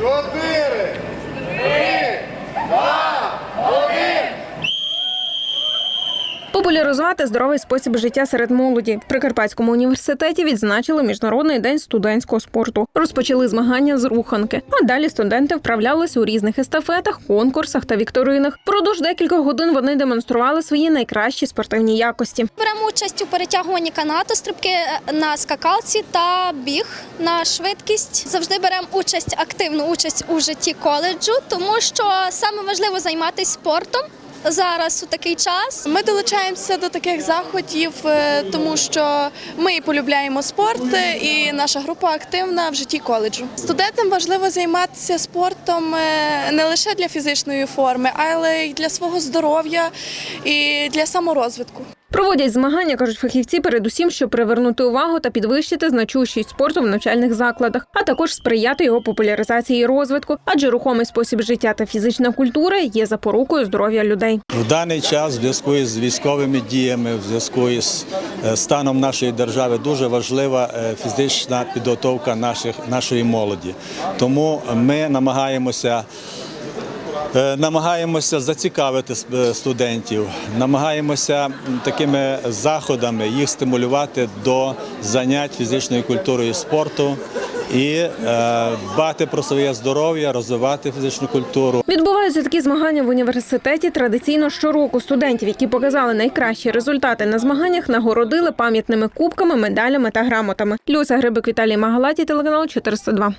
чотири, Популяризувати здоровий спосіб життя серед молоді в Прикарпатському університеті відзначили міжнародний день студентського спорту. Розпочали змагання з руханки. А далі студенти вправлялись у різних естафетах, конкурсах та вікторинах. Продовж декількох годин вони демонстрували свої найкращі спортивні якості. Беремо участь у перетягуванні канату, стрибки е, на скакалці та біг на швидкість. Завжди беремо участь, активну участь у житті коледжу, тому що саме важливо займатися спортом. Зараз у такий час Ми долучаємося до таких заходів, е, тому що ми полюбляємо спорт, е, і наша група активна в житті коледжу. Студентам важливо займатися спортом е, не лише для фізичної форми, але й для свого здоров'я і для саморозвитку. Проводять змагання, кажуть фахівці, передусім, щоб привернути увагу та підвищити значущість спорту в навчальних закладах, а також сприяти його популяризації і розвитку, адже рухомий спосіб життя та фізична культура є запорукою здоров'я людей. В даний час, в зв'язку з військовими діями, в зв'язку з е, станом нашої держави, дуже важлива е, фізична підготовка наших, нашої молоді. Тому ми намагаємося. Е, Намагаємося зацікавити е, студентів, намагаємося такими заходами їх стимулювати до занять фізичною культурою і спорту і е, дбати про своє здоров'я, розвивати фізичну культуру. Відбуваються такі змагання в університеті традиційно щороку. Студентів, які показали найкращі результати на змаганнях, нагородили пам'ятними кубками, медалями та грамотами. Люся Грибик Віталій Магалаті, телеканал 402.